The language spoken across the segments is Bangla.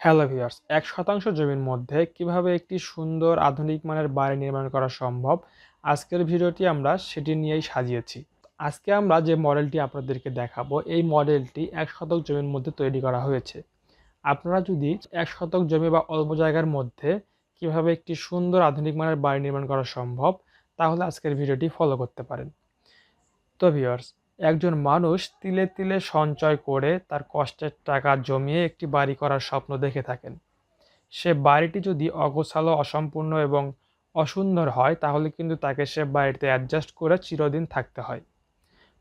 হ্যালো ভিউয়ার্স এক শতাংশ জমির মধ্যে কীভাবে একটি সুন্দর আধুনিক মানের বাড়ি নির্মাণ করা সম্ভব? আজকের ভিডিওটি আমরা সেটি নিয়েই সাজিয়েছি। আজকে আমরা যে মডেলটি আপনাদেরকে দেখাবো, এই মডেলটি এক শতক জমির মধ্যে তৈরি করা হয়েছে। আপনারা যদি এক শতক জমি বা অল্প জায়গার মধ্যে কীভাবে একটি সুন্দর আধুনিক মানের বাড়ি নির্মাণ করা সম্ভব, তাহলে আজকের ভিডিওটি ফলো করতে পারেন। তো ভিউয়ার্স একজন মানুষ তিলে তিলে সঞ্চয় করে তার কষ্টের টাকা জমিয়ে একটি বাড়ি করার স্বপ্ন দেখে থাকেন। সে বাড়িটি যদি অগোছালো, অসম্পূর্ণ এবং অসুন্দর হয়, তাহলে কিন্তু তাকে সে বাড়িতে অ্যাডজাস্ট করে চিরদিন থাকতে হয়।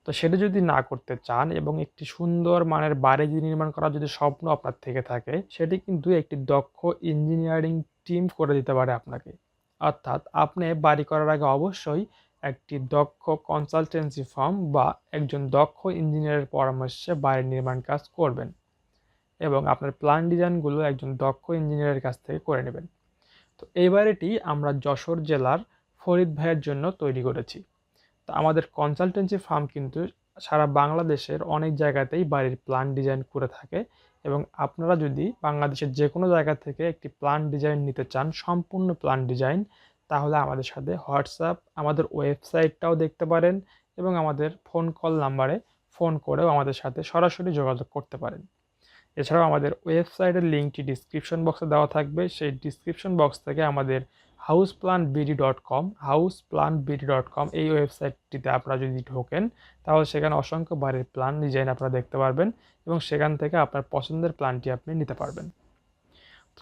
তো সেটা যদি না করতে চান এবং একটি সুন্দর মানের বাড়ি নির্মাণ করার যদি স্বপ্ন আপনার থেকে থাকে, সেটি কিন্তু একটি দক্ষ ইঞ্জিনিয়ারিং টিম করে দিতে পারে আপনাকে। অর্থাৎ আপনি বাড়ি করার আগে অবশ্যই একটি দক্ষ কনসালটেন্সি ফার্ম বা একজন দক্ষ ইঞ্জিনিয়ারের পরামর্শে বাড়ির নির্মাণ কাজ করবেন এবং আপনার প্ল্যান ডিজাইনগুলো একজন দক্ষ ইঞ্জিনিয়ারের কাছ থেকে করে নেবেন। তো এই বাড়িটি আমরা যশোর জেলার ফরিদ ভাইয়ের জন্য তৈরি করেছি। তো আমাদের কনসালটেন্সি ফার্ম কিন্তু সারা বাংলাদেশের অনেক জায়গাতেই বাড়ির প্ল্যান ডিজাইন করে থাকে এবং আপনারা যদি বাংলাদেশের যে কোনো জায়গা থেকে একটি প্ল্যান ডিজাইন নিতে চান, সম্পূর্ণ প্ল্যান ডিজাইন তাহলে আমাদের সাথে হোয়াটসঅ্যাপ, আমাদের ওয়েবসাইটটাও দেখতে পারেন এবং আমাদের ফোন কল নাম্বারে ফোন করেও আমাদের সাথে সরাসরি যোগাযোগ করতে পারেন। এছাড়াও আমাদের ওয়েবসাইটের লিঙ্কটি ডিসক্রিপশন বক্সে দেওয়া থাকবে। সেই ডিসক্রিপশন বক্স থেকে আমাদের house plan BD dot com house plan BD dot com এই ওয়েবসাইটটিতে আপনারা যদি ঢোকেন, তাহলে সেখানে অসংখ্য বাড়ির প্ল্যান ডিজাইন আপনারা দেখতে পারবেন এবং সেখান থেকে আপনার পছন্দের প্ল্যানটি আপনি নিতে পারবেন।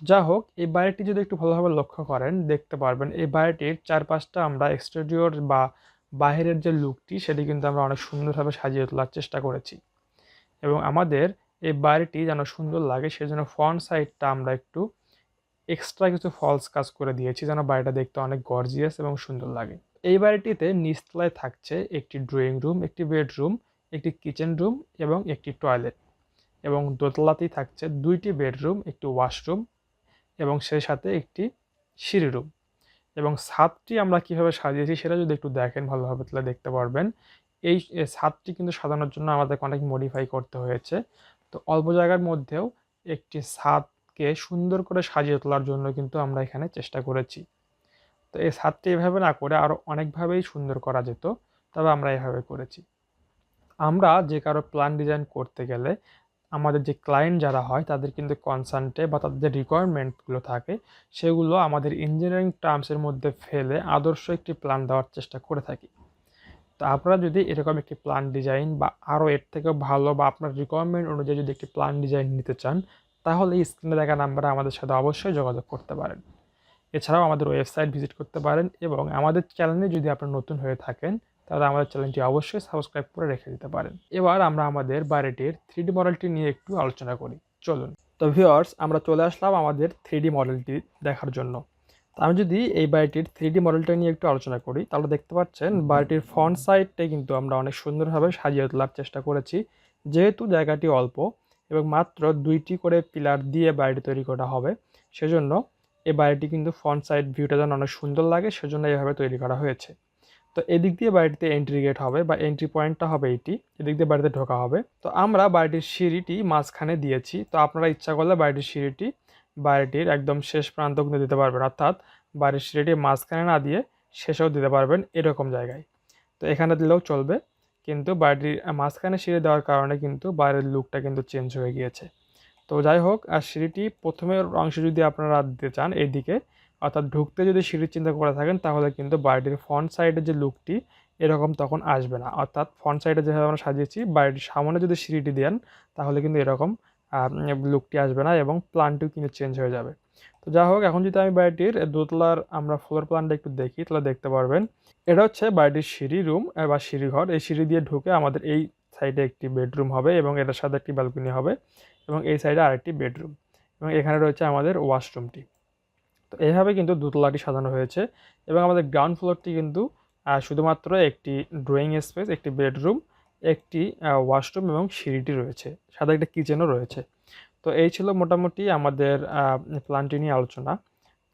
যা হোক, এই বাড়িটি যদি একটু ভালোভাবে লক্ষ্য করেন, দেখতে পারবেন এই বাড়িটির চারপাশটা আমরা এক্সটেরিয়র বা বাহিরের যে লুকটি, সেটি কিন্তু আমরা অনেক সুন্দরভাবে সাজিয়ে তোলার চেষ্টা করেছি। এবং আমাদের এই বাড়িটি যেন সুন্দর লাগে, সেজন্য ফ্রন্ট সাইডটা আমরা একটু এক্সট্রা কিছু ফলস কাজ করে দিয়েছি, যেন বাড়িটা দেখতে অনেক গর্জিয়াস এবং সুন্দর লাগে। এই বাড়িটিতে নিচতলায় থাকছে একটি ড্রয়িং রুম একটি বেডরুম একটি কিচেন রুম এবং একটি টয়লেট এবং দোতলাতেই থাকছে দুইটি বেডরুম একটি ওয়াশরুম এবং সেই সাথে একটি সিঁড়ি রুম এবং ছাদটি আমরা কীভাবে সাজিয়েছি সেটা যদি একটু দেখেন ভালোভাবে তাহলে দেখতে পারবেন। এই ছাদটি কিন্তু সাজানোর জন্য আমাদেরকে অনেক মডিফাই করতে হয়েছে। তো অল্প জায়গার মধ্যেও একটি ছাদকে সুন্দর করে সাজিয়ে তোলার জন্য কিন্তু আমরা এখানে চেষ্টা করেছি। তো এই ছাদটি এভাবে না করে আরও অনেকভাবেই সুন্দর করা যেত, তবে আমরা এভাবে করেছি। আমরা যে কারও প্ল্যান ডিজাইন করতে গেলে আমাদের যে ক্লায়েন্ট যারা হয়, তাদের কিন্তু কনসার্নটে বা তাদের যে রিকোয়ারমেন্টগুলো থাকে, সেগুলো আমাদের ইঞ্জিনিয়ারিং টার্মসের মধ্যে ফেলে আদর্শ একটি প্ল্যান দেওয়ার চেষ্টা করে থাকি। তো আপনারা যদি এরকম একটি প্ল্যান ডিজাইন বা আরও এর থেকেও ভালো বা আপনার রিকোয়ারমেন্ট অনুযায়ী যদি একটি প্ল্যান ডিজাইন নিতে চান, তাহলে এই স্ক্রিনে দেখা নাম্বারে আমাদের সাথে অবশ্যই যোগাযোগ করতে পারেন। এছাড়াও আমাদের ওয়েবসাইট ভিজিট করতে পারেন এবং আমাদের চ্যানেলে যদি আপনার নতুন হয়ে থাকেন তাহলে আমাদের চ্যানেলটি অবশ্যই সাবস্ক্রাইব করে রেখে দিতে পারেন। এবার আমরা আমাদের বাড়িটির থ্রি মডেলটি নিয়ে একটু আলোচনা করি। চলুন। তো ভিওয়ার্স আমরা চলে আসলাম আমাদের থ্রি মডেলটি দেখার জন্য। আমি যদি এই বাড়িটির থ্রি মডেলটা নিয়ে একটু আলোচনা করি, তাহলে দেখতে পাচ্ছেন বাড়িটির ফ্রন্ট সাইডটাই কিন্তু আমরা অনেক সুন্দরভাবে সাজিয়ে তোলার চেষ্টা করেছি। যেহেতু জায়গাটি অল্প এবং মাত্র দুইটি করে পিলার দিয়ে বাড়িটি তৈরি করা হবে, সেজন্য এই বাড়িটি কিন্তু ফ্রন্ট সাইড ভিউটা যেন অনেক সুন্দর লাগে, সেজন্য এইভাবে তৈরি করা হয়েছে। তো এদিক দিয়ে বাড়িটিতে এন্ট্রি গেট হবে বা এন্ট্রি পয়েন্টটা হবে এটি, এদিক দিয়ে বাড়িতে ঢোকা হবে। তো আমরা বাড়িটির সিঁড়িটি মাঝখানে দিয়েছি। তো আপনারা ইচ্ছা করলে বাড়িটির সিঁড়িটি বাড়িটির একদম শেষ প্রান্ত কিন্তু দিতে পারবেন। অর্থাৎ বাড়ির সিঁড়িটি মাঝখানে না দিয়ে শেষেও দিতে পারবেন এরকম জায়গায়। তো এখানে দিলেও চলবে। কিন্তু বাড়িটির মাঝখানে সিঁড়ি দেওয়ার কারণে কিন্তু বাইরের লুকটা কিন্তু চেঞ্জ হয়ে গিয়েছে। তো যাই হোক, আর সিঁড়িটি প্রথমের অংশে যদি আপনারা দিতে চান, এইদিকে অর্থাৎ ঢুকতে যদি সিঁড়ির চিন্তা করে থাকেন, তাহলে কিন্তু বাড়িটির ফ্রন্ট সাইডের যে লুকটি এরকম তখন আসবে না। অর্থাৎ ফ্রন্ট সাইডে যেভাবে আমরা সাজিয়েছি, বাড়িটির সামনে যদি সিঁড়িটি দেন, তাহলে কিন্তু এরকম লুকটি আসবে না এবং প্ল্যানটিও কিন্তু চেঞ্জ হয়ে যাবে। তো যা হোক, এখন যদি আমি বাড়িটির দোতলার আমরা ফ্লোর প্ল্যানটা একটু দেখি, তাহলে দেখতে পারবেন, এটা হচ্ছে বাড়িটির সিঁড়ি রুম বা সিঁড়ি ঘর। এই সিঁড়ি দিয়ে ঢুকে আমাদের এই সাইডে একটি বেডরুম হবে এবং এটার সাথে একটি ব্যালকনি হবে এবং এই সাইডে আরেকটি বেডরুম এবং এখানে রয়েছে আমাদের ওয়াশরুমটি তো এইভাবে কিন্তু দোতলাটি সাজানো হয়েছে এবং আমাদের গ্রাউন্ড ফ্লোরটি কিন্তু শুধুমাত্র একটি ড্রয়িং স্পেস একটি বেডরুম একটি ওয়াশরুম এবং সিঁড়িটি রয়েছে। সাথে একটা কিচেনও রয়েছে। তো এই ছিল মোটামুটি আমাদের প্ল্যানটি নিয়ে আলোচনা।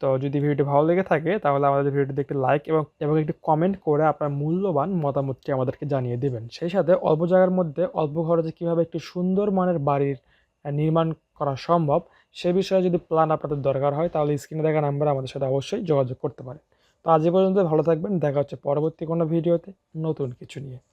তো যদি ভিডিওটি ভালো লেগে থাকে, তাহলে আমাদের ভিডিওটি একটি লাইক এবং এবং একটি কমেন্ট করে আপনার মূল্যবান মতামতটি আমাদেরকে জানিয়ে দেবেন। সেই সাথে অল্প জায়গার মধ্যে অল্প খরচে কীভাবে একটি সুন্দর মানের বাড়ির নির্মাণ করা সম্ভব। সে বিষয়ে যদি প্ল্যান আপনাদের দরকার হয়, তাহলে স্ক্রিনে দেখা নাম্বারে আমাদের সাথে অবশ্যই যোগাযোগ করতে পারেন। তো আজ পর্যন্ত ভালো থাকবেন। দেখা হচ্ছে পরবর্তী কোনো ভিডিওতে নতুন কিছু নিয়ে।